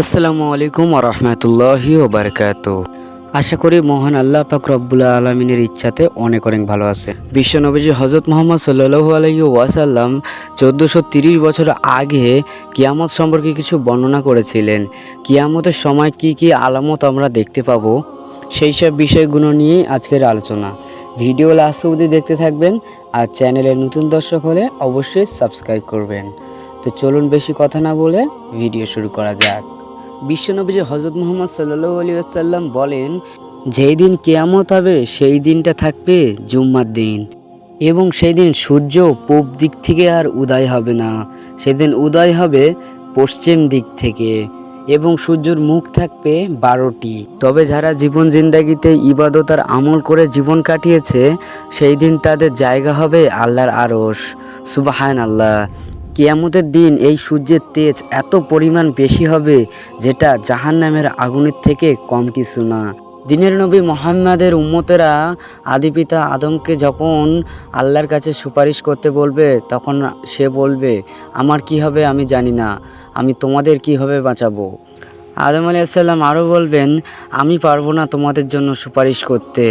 আসসালামু আলাইকুম রহমতুল্লাহি ওবরকাত আশা করি মহান আল্লাহ পাক রব্বুল আলমিনের ইচ্ছাতে অনেক অনেক ভালো আছে। বিশ্ব নবীজি হজরত মোহাম্মদ সাল্লু আলহি ওয়াসাল্লাম চোদ্দোশো তিরিশ বছর আগে কিয়ামত সম্পর্কে কিছু বর্ণনা করেছিলেন। কিয়ামতের সময় কি কি আলামত আমরা দেখতে পাবো, সেই সব বিষয়গুলো নিয়েই আজকের আলোচনা। ভিডিও লাস্ট অবধি দেখতে থাকবেন আর চ্যানেলের নতুন দর্শক হলে অবশ্যই সাবস্ক্রাইব করবেন। তো চলুন বেশি কথা না বলে ভিডিও শুরু করা যাক। বিশ্বনবী হজরত মোহাম্মদ সাল্লু আলী বলেন, যেই দিন কেয়ামত হবে, সেই দিনটা থাকবে জুম্মার দিন। এবং সেই দিন সূর্য পূব দিক থেকে আর উদয় হবে না। সেদিন উদয় হবে পশ্চিম দিক থেকে। এবং সূর্যর মুখ থাকবে বারোটি। তবে যারা জীবন জিন্দাগিতে ইবাদত আর আমল করে জীবন কাটিয়েছে, সেই দিন তাদের জায়গা হবে আল্লাহর আরস সুবাহান আল্লাহ কিয়ামতের দিন এই সূর্যের তেজ এত পরিমাণ বেশি হবে যেটা জাহান্নামের আগুনের থেকে কম কিছু না। দিনের নবী মোহাম্মদের উম্মতেরা আদিপিতা আদমকে যখন আল্লাহর কাছে সুপারিশ করতে বলবে, তখন সে বলবে, আমার কি হবে আমি জানি না, আমি তোমাদের কীভাবে বাঁচাবো? আদম আলী আসসালাম আরও বলবেন, আমি পারব না তোমাদের জন্য সুপারিশ করতে,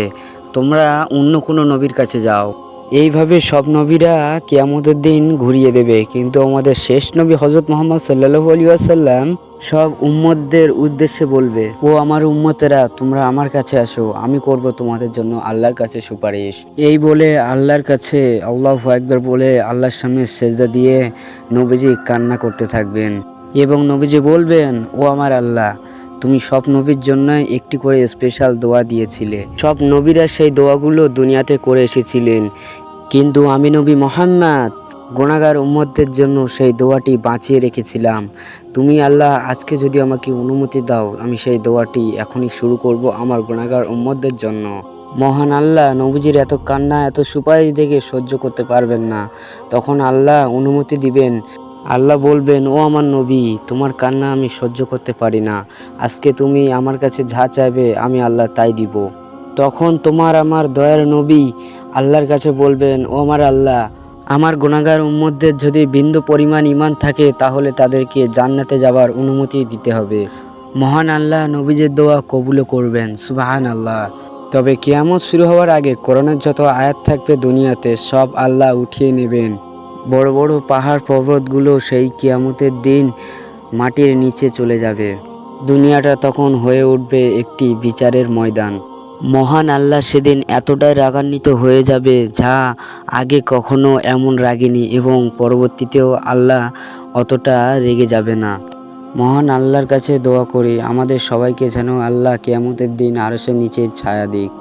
তোমরা অন্য কোনো নবীর কাছে যাও। এইভাবে সব নবীরা কিয়ামতের দিন ঘুরিয়ে দেবে। কিন্তু আমাদের শেষ নবী হজরত মোহাম্মদ সাল্লাহু আলী আসাল্লাম সব উম্মতদের উদ্দেশ্যে বলবে, ও আমার উম্মতেরা, তোমরা আমার কাছে আসো, আমি করব তোমাদের জন্য আল্লাহর কাছে সুপারিশ। এই বলে আল্লাহর কাছে আল্লাহ একবার বলে আল্লাহর সামনে সেজদা দিয়ে নবীজি কান্না করতে থাকবেন। এবং নবীজি বলবেন, ও আমার আল্লাহ, তুমি সব নবীর জন্য একটি করে স্পেশাল দোয়া দিয়েছিলে। সব নবীরা সেই দোয়াগুলো দুনিয়াতে করে এসেছিলেন। কিন্তু আমি নবী মোহাম্মদ গোনাগার উম্মতদের জন্য সেই দোয়াটি বাঁচিয়ে রেখেছিলাম। তুমি আল্লাহ, আজকে যদি আমাকে অনুমতি দাও, আমি সেই দোয়াটি এখনই শুরু করব আমার গোনাগার উম্মতদের জন্য। মহান আল্লাহ, নবীজির এত কান্না, এত সুপারিশ দেখে সহ্য করতে পারবেন না। তখন আল্লাহ অনুমতি দিবেন। আল্লাহ বলবেন, ও আমার নবী, তোমার কান্না আমি সহ্য করতে পারি না। আজকে তুমি আমার কাছে যা চাইবে, আমি আল্লাহ তাই দিব। তখন তোমার আমার দয়ার নবী আল্লাহর কাছে বলবেন, ও আমার আল্লাহ, আমার গুণাগার উম্মতদের যদি বিন্দু পরিমাণ ইমান থাকে, তাহলে তাদেরকে জান্নাতে যাবার অনুমতি দিতে হবে। মহান আল্লাহ নবীজের দোয়া কবুলও করবেন সুবাহান আল্লাহ তবে কিয়ামত শুরু হওয়ার আগে করোনার যত আয়াত থাকবে দুনিয়াতে, সব আল্লাহ উঠিয়ে নেবেন। বড় বড় পাহাড় পর্বতগুলো সেই কিয়ামতের দিন মাটির নিচে চলে যাবে। দুনিয়াটা তখন হয়ে উঠবে একটি বিচারের ময়দান। মহান আল্লাহ সেদিন এতটাই রাগান্বিত হয়ে যাবে যা আগে কখনো এমন রাগেনি এবং পরবর্তীতেও আল্লাহ অতটা রেগে যাবে না। মহান আল্লাহর কাছে দোয়া করি, আমাদের সবাইকে যেন আল্লাহ কেয়ামতের দিন আরশের নিচে ছায়া দিক।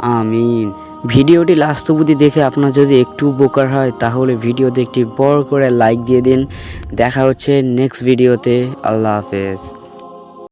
আমিন। ভিডিওটি লাস্ট অবধি দেখে আপনার যদি একটু উপকার হয়, তাহলে ভিডিওতে একটি বড় করে লাইক দিয়ে দিন। দেখা হচ্ছে নেক্সট ভিডিওতে আল্লাহ হাফেজ।